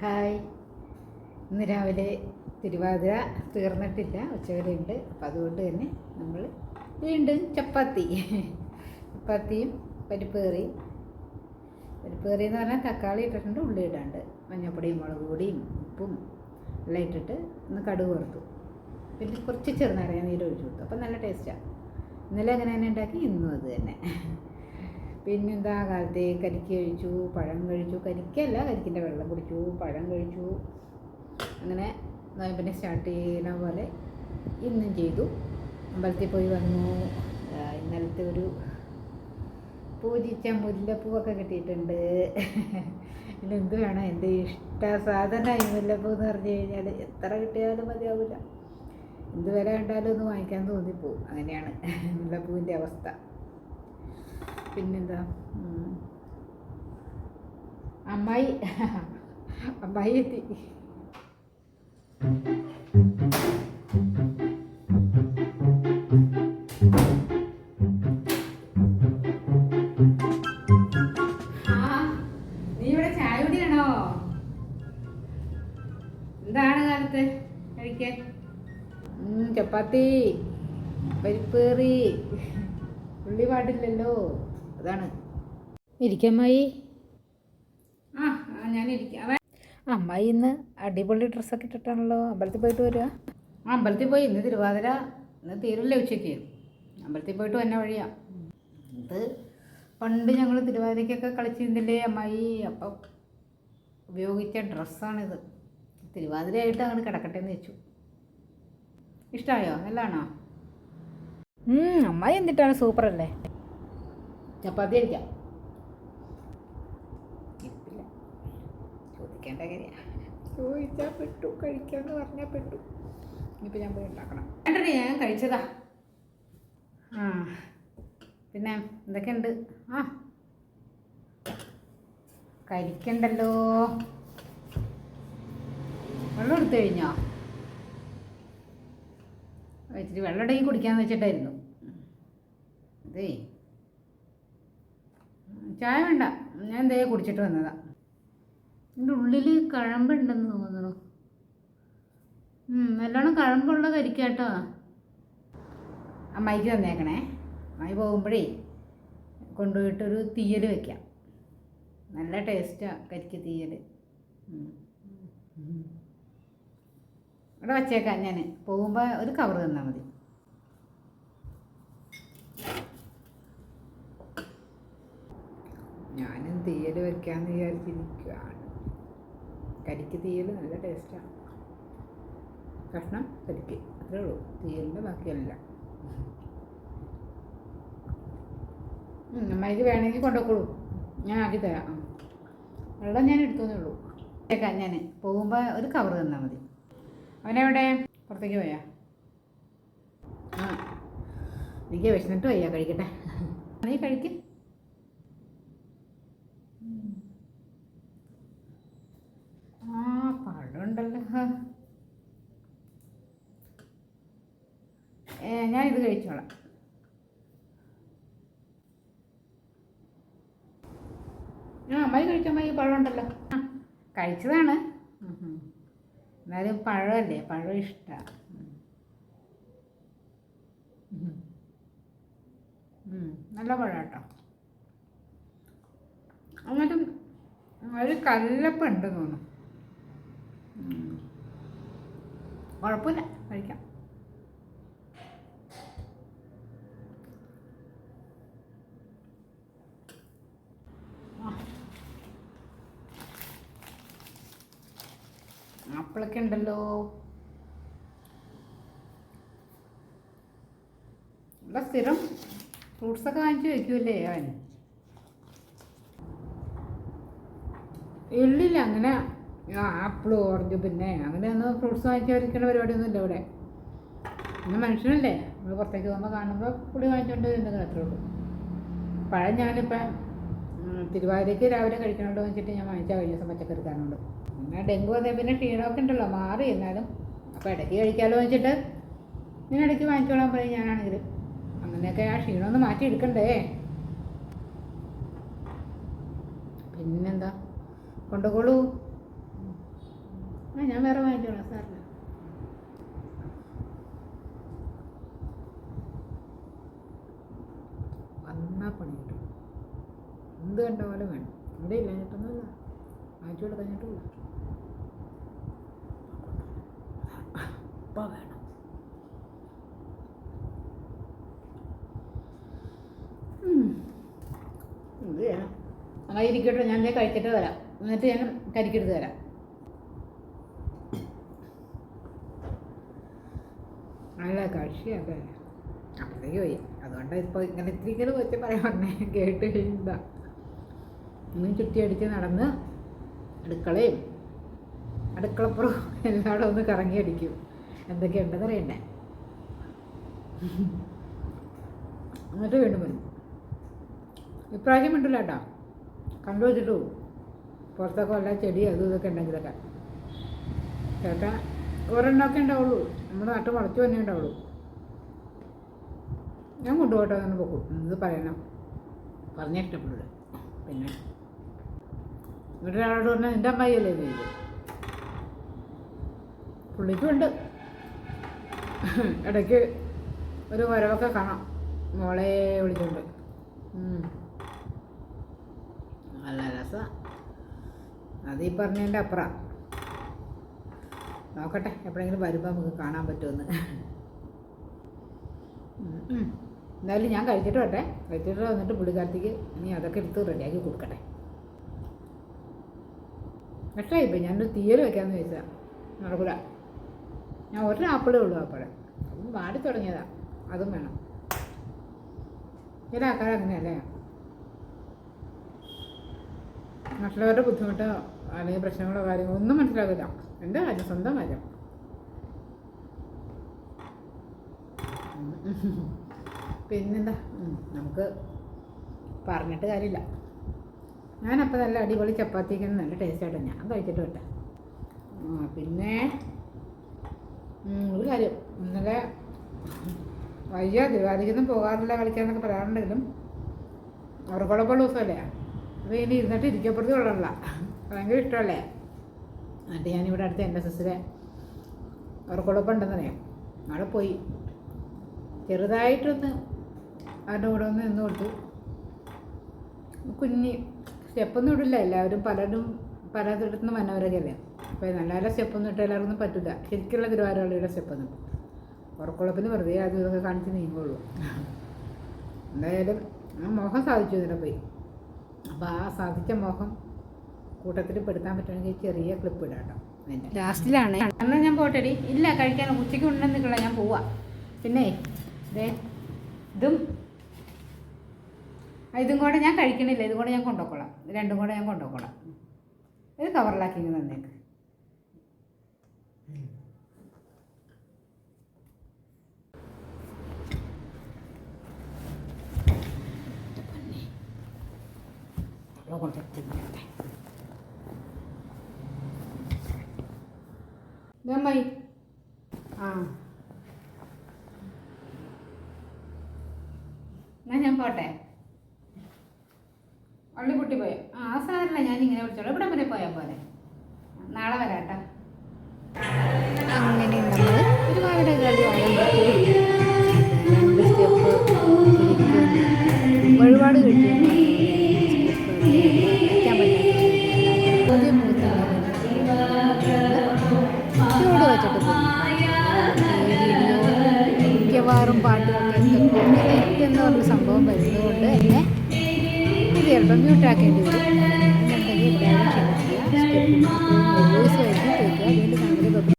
Hi. ഇന്ന് രാവിലെ തിരുവാതിര തീർന്നിട്ടില്ല ഉച്ചവരെയുണ്ട്. അപ്പം അതുകൊണ്ട് തന്നെ നമ്മൾ വീണ്ടും ചപ്പാത്തി. ചപ്പാത്തിയും പരിപ്പ് പരിപ്പേറി എന്ന് പറഞ്ഞാൽ തക്കാളി ഇട്ടിട്ടുണ്ട് ഉള്ളി ഇടാണ്ട്. മഞ്ഞപ്പൊടിയും മുളക് പൊടിയും ഉപ്പും എല്ലാം ഇട്ടിട്ട് ഒന്ന് കടുക് വറുത്തു. പിന്നെ കുറച്ച് ചെറുനാരങ്ങ നീര് ഒഴിച്ചു കൊടുത്തു. അപ്പം നല്ല ടേസ്റ്റാണ് ഇന്നലെ അങ്ങനെ തന്നെ ഉണ്ടാക്കി ഇന്നും അത് തന്നെ. പിന്നെന്താ കാലത്തെ കരിക്ക് കഴിച്ചു പഴം കഴിച്ചു കരിക്കല്ല കരിക്കിന്റെ വെള്ളം കുടിച്ചു പഴം കഴിച്ചു. അങ്ങനെ നോയമ്പിനെ സ്റ്റാർട്ട് ചെയ്യുന്ന പോലെ ഇന്നും ചെയ്തു. അമ്പലത്തിൽ പോയി വന്നു. ഇന്നലത്തെ ഒരു പൂജിച്ച മുല്ലപ്പൂവൊക്കെ കിട്ടിയിട്ടുണ്ട്. ഇതെന്ത് വേണം? എന്റെ ഇഷ്ട സാധനമായി മുല്ലപ്പൂ എന്ന് പറഞ്ഞു കഴിഞ്ഞാൽ എത്ര കിട്ടിയാലും മതിയാവില്ല എന്ത് വില കണ്ടാലും ഒന്ന് വാങ്ങിക്കാൻ തോന്നിപ്പോവും. അങ്ങനെയാണ് മുല്ലപ്പൂവിന്റെ അവസ്ഥ. പിന്നെന്താ. അമ്മായി. അമ്മായി എത്തി. എന്താണ് കാലത്ത് കഴിക്കാൻ? ചപ്പാത്തി പരിപ്പേറി ഉള്ളി പാടില്ലല്ലോ അതാണ്. ഇരിക്കമ്മായി. ആ ഞാനിരിക്കാം. അവൻ അമ്മായി ഇന്ന് അടിപൊളി ഡ്രസ്സൊക്കെ ഇട്ടിട്ടാണല്ലോ. അമ്പലത്തിൽ പോയിട്ട് വരിക ആ അമ്പലത്തിൽ പോയി. ഇന്ന് തിരുവാതിര. ഇന്ന് തീരില്ല ഉച്ചയ്ക്ക്. അമ്പലത്തിൽ പോയിട്ട് വന്ന വഴിയാ. ഇത് പണ്ട് ഞങ്ങൾ തിരുവാതിരയ്ക്കൊക്കെ കളിച്ചിരുന്നില്ലേ അമ്മായി? അപ്പം ഉപയോഗിച്ച ഡ്രസ്സാണിത്. തിരുവാതിരയായിട്ട് അങ്ങനെ കിടക്കട്ടെ എന്ന് വെച്ചു ഇഷ്ടമായോ നല്ലതാണോ അമ്മായി എന്തിട്ടാണ് സൂപ്പർ അല്ലേ ചപ്പാത്തി കഴിക്കാം ചോദിക്കേണ്ട കാര്യമാണ് ചോദിച്ചാൽ പെട്ടു കഴിക്കാന്ന് പറഞ്ഞാൽ പെട്ടു. ഇനിയിപ്പോൾ ഞാൻ പോയി ഉണ്ടാക്കണം. വേണ്ടേ ഞാൻ കഴിച്ചതാ. ആ പിന്നെ എന്തൊക്കെയുണ്ട്? ആ. കരിക്കണ്ടല്ലോ വെള്ളം എടുത്തു കഴിഞ്ഞോ? ഇച്ചിരി വെള്ളം ഉണ്ടെങ്കിൽ കുടിക്കാന്ന് വെച്ചിട്ടായിരുന്നു. അതേ ചായ വേണ്ട. ഞാൻ എന്തേ കുടിച്ചിട്ട് വന്നതാ. എന്റെ ഉള്ളിൽ കഴമ്പുണ്ടെന്ന് തോന്നുന്നു. നല്ലോണം കഴമ്പുള്ള കരിക്കാട്ടോ. അമ്മായിക്ക് തന്നേക്കണേ. അമ്മായി പോകുമ്പോഴേ കൊണ്ടുപോയിട്ടൊരു തീയൽ വെക്കാം. നല്ല ടേസ്റ്റാണ് കരിക്ക് തീയൽ. ഇവിടെ വച്ചേക്കാം ഞാൻ പോകുമ്പോൾ ഒരു കവർ തന്നാൽ മതി. തീയൽ വയ്ക്കാമെന്ന് വിചാരിച്ചിരിക്കുകയാണ് കരിക്ക് തീയൽ നല്ല ടേസ്റ്റാണ് കഷ്ണം കരിക്ക് അത്രേ ഉള്ളൂ. തീയലിന്റെ ബാക്കിയല്ല. അമ്മയ്ക്ക് വേണമെങ്കിൽ കൊണ്ടുപോക്കോളൂ ഞാൻ ആക്കി തരാം. വെള്ളം ഞാൻ എടുത്തോന്നേ ഉള്ളൂ. കേൾക്കാം ഞാൻ പോകുമ്പോൾ ഒരു കവർ തന്നാൽ മതി. അവനെവിടെ? പുറത്തേക്ക് പോയാ? ആ. എനിക്ക് വിശന്നിട്ട് വയ്യ കഴിക്കട്ടെ. നീ കഴിക്ക്. ഏ ഇത് കഴിച്ചോളാം. ആ അമ്മായി കഴിച്ചോ അമ്മായി? പഴമുണ്ടല്ലോ ആ കഴിച്ചതാണ്. എന്നാലും പഴമല്ലേ? പഴം ഇഷ്ടമാണ് നല്ല പഴം കേട്ടോ. എന്നിട്ടും ഒരു കല്ലപ്പം ഉണ്ട് തോന്നുന്നു. കുഴപ്പമില്ല. കഴിക്കാം ആ. ആപ്പിളൊക്കെ ഉണ്ടല്ലോ. ഇവിടെ സ്ഥിരം? ഫ്രൂട്ട്സൊക്കെ വാങ്ങിച്ച് വെക്കുമല്ലേ അവൻ? ഇല്ലില്ല അങ്ങനെ ആപ്പിൾ ഓറഞ്ച് പിന്നെ അങ്ങനെ ഒന്ന് ഫ്രൂട്ട്സ് വാങ്ങിച്ച് വരയ്ക്കേണ്ട പരിപാടിയൊന്നും ഇല്ല ഇവിടെ. പിന്നെ മനുഷ്യനല്ലേ? നമ്മൾ പുറത്തേക്ക് പോകുമ്പോൾ കാണുമ്പോൾ പുളി വാങ്ങിച്ചുകൊണ്ട് വരുന്നത് അത്രേ ഉള്ളൂ. പഴം ഞാനിപ്പം തിരുവാതിരയ്ക്ക് രാവിലെ എന്ന് വെച്ചിട്ട് ഞാൻ വാങ്ങിച്ചാൽ കഴിഞ്ഞ ദിവസം പച്ചക്കറിക്കാരുണ്ട് പിന്നെ ഡെങ്കു വന്നേ പിന്നെ ക്ഷീണമൊക്കെ ഉണ്ടല്ലോ മാറി എന്നാലും. അപ്പോൾ ഇടയ്ക്ക് കഴിക്കാമല്ലോ വെച്ചിട്ട് ഞാൻ ഇടയ്ക്ക് വാങ്ങിച്ചോളാൻ പറയും ഞാനാണെങ്കിൽ. അങ്ങനെയൊക്കെ ആ ക്ഷീണം ഒന്ന് മാറ്റി എടുക്കണ്ടേ. പിന്നെന്താ? കൊണ്ടുപോളൂ ആ ഞാൻ വേറെ വാങ്ങിച്ചോളാം സാറിന് വന്നാൽ പണി കിട്ടും എന്ത് കണ്ട പോലെ വേണം ഇവിടെ ഇല്ല കിട്ടുന്നില്ല വാങ്ങിച്ചു കൊടുക്കാഞ്ഞിട്ടില്ല ഇപ്പം വേണം. എന്ത് ചെയ്യണം അങ്ങനെ ഇരിക്കട്ടെ ഞാൻ ഞാൻ കഴിച്ചിട്ട് വരാം. എന്നിട്ട് ഞാൻ കരിക്കെടുത്ത് തരാം. നല്ല കക്ഷിയൊക്കെ അപ്പോഴത്തേക്ക് പോയി. അതുകൊണ്ട് ഇപ്പോൾ ഇങ്ങനെ ഇത്തിരി ഇങ്ങനെ വെച്ച് പറയാൻ കേട്ട് കഴിയുമ്പ ഇന്നും ചുറ്റി അടിച്ച് നടന്ന് അടുക്കളയും അടുക്കളപ്പുറവും എല്ലാവരും ഒന്ന് കറങ്ങി അടിക്കും എന്തൊക്കെയുണ്ടെന്ന് അറിയണ്ടേ എന്നിട്ട് വീണ്ടും വരും. ഇപ്രാവശ്യം ഉണ്ടല്ലോ കേട്ടോ. കണ്ടു വെച്ചിട്ടു പുറത്തൊക്കെ വല്ല ചെടി അതും ഇതൊക്കെ ഉണ്ടെങ്കിലൊക്കെ ചേട്ടാ ഒരെണ്ണമൊക്കെ ഉണ്ടാവുള്ളൂ. നമ്മുടെ നാട്ടിൽ മുളച്ച് തന്നെ ഉണ്ടാവുള്ളൂ. ഞാൻ കൊണ്ടുപോട്ടെ എന്ന് പോക്കും. ഇത് പറയണം? ഇഷ്ടപ്പെടില്ല പിന്നെ ഇവിടെ ഒരാളോട് പറഞ്ഞാൽ എന്റെ അമ്മായിയല്ലേ ചെയ്തു പുള്ളിക്കുണ്ട്. ഇടയ്ക്ക് ഒരു വരവൊക്കെ കാണാം. മോളെ വിളിച്ചുകൊണ്ട്. നല്ല രസമാണ് അത് ഈ പറഞ്ഞതിന്റെ അപ്പുറം. നോക്കട്ടെ എപ്പോഴെങ്കിലും വരുമ്പോൾ നമുക്ക് കാണാൻ പറ്റുമെന്ന്. എന്തായാലും ഞാൻ കഴിച്ചിട്ട് വരട്ടെ. കഴിച്ചിട്ട് വന്നിട്ട് പുള്ളിക്കാരത്തേക്ക് ഇനി അതൊക്കെ എടുത്ത് റെഡിയാക്കി കൊടുക്കട്ടെ. ഇഷ്ടമായിപ്പോയി ഞാനൊരു തീയൽ വെക്കാമെന്ന് ചോദിച്ചാൽ നടക്കൂല ഞാൻ ഒരു ആപ്പിളേ ഉള്ളൂ അപ്പോഴേ അതും വാടി തുടങ്ങിയതാ അതും വേണം ചില ആൾക്കാർ അങ്ങനെയല്ലേ മറ്റുള്ളവരുടെ ബുദ്ധിമുട്ടോ അല്ലെങ്കിൽ പ്രശ്നങ്ങളോ കാര്യങ്ങളോ ഒന്നും മനസ്സിലാകില്ല എന്റെ കാര്യം സ്വന്തം കാര്യം പിന്നെന്താ നമുക്ക് പറഞ്ഞിട്ട് കാര്യമില്ല ഞാനപ്പോൾ നല്ല അടിപൊളി ചപ്പാത്തിക്ക് നല്ല ടേസ്റ്റായിട്ട് ഞാൻ കഴിച്ചിട്ട് വിട്ടെ പിന്നെ ഒരു കാര്യം. ഇന്നലെ വയ്യ ദിവാലിക്കൊന്നും പോകാറില്ല കളിക്കാന്നൊക്കെ പറയാറുണ്ടെങ്കിലും അവർക്കുള്ളപ്പോൾ ദിവസമല്ലേ? അപ്പോൾ ഇനി ഇരുന്നിട്ട് ഇരിക്കപ്പുറത്ത് കൊള്ളല്ല ഭയങ്കര ഇഷ്ടമല്ലേ? എന്നിട്ട് ഞാനിവിടെ അടുത്ത് എൻ എസ് എസിലെ ഉണ്ടെന്നറിയാം അവിടെ പോയി. ചെറുതായിട്ടൊന്ന് അവരുടെ കൂടെ ഒന്ന് നിന്ന് കൊടുത്തു. കുഞ്ഞ് സ്റ്റെപ്പൊന്നും ഇടില്ല. എല്ലാവരും പലരും പലതിടത്തുനിന്ന് നിന്ന് അല്ലേ അപ്പോൾ നല്ല നല്ല സ്റ്റെപ്പൊന്നും ഇട്ട് എല്ലാവർക്കും പറ്റില്ല ശരിക്കുള്ള തിരുവാതിരകളിയുടെ സ്റ്റെപ്പൊന്നും. ഉറക്കുളപ്പിന് വെറുതെ അത് ഇതൊക്കെ കാണിച്ച് നീങ്ങുള്ളൂ. എന്തായാലും ആ മോഹം സാധിച്ചു ഇതിനെ പോയി. അപ്പോൾ ആ സാധിച്ച മോഹം കൂട്ടത്തിൽ പെടുത്താൻ പറ്റുമെങ്കിൽ ചെറിയ ക്ലിപ്പ് ഇടാം കേട്ടോ. ലാസ്റ്റിലാണ്. എന്നാൽ ഞാൻ പോട്ടെടി. ഇല്ല കഴിക്കാൻ ഉച്ചയ്ക്ക് ഉണ്ടെന്ന് ഞാൻ പോവാ. പിന്നെ ഇതും ഇതും കൂടെ ഞാൻ കഴിക്കണില്ല. ഇതും കൂടെ ഞാൻ കൊണ്ടുപോക്കോളാം ഇത് രണ്ടും കൂടെ ഞാൻ കൊണ്ടുപോക്കോളാം ഇത് കവറിലാക്കി തന്നേക്ക്. ആ എന്നാ ഞാൻ പോട്ടെ വള്ളി പൊട്ടി പോയോ ആ സാറിനെ ഞാൻ ഇങ്ങനെ വിളിച്ചോളൂ. ഇവിടെ വരെ പോയാൽ പോലെ നാളെ വരാട്ടോ. അങ്ങനെ നമ്മൾ ഒരുപാട് ഒരുപാട് കിട്ടി എന്ന് പറഞ്ഞ സംഭവം വരുന്നതുകൊണ്ട് തന്നെ ഇത് ചിലപ്പോൾ മ്യൂട്ടാക്കേണ്ടി വരും. എന്നുണ്ടെങ്കിൽ എല്ലാവരും ക്ഷമിക്കുക വോയിസ് വരുത്തി കേൾക്കുക. വീണ്ടും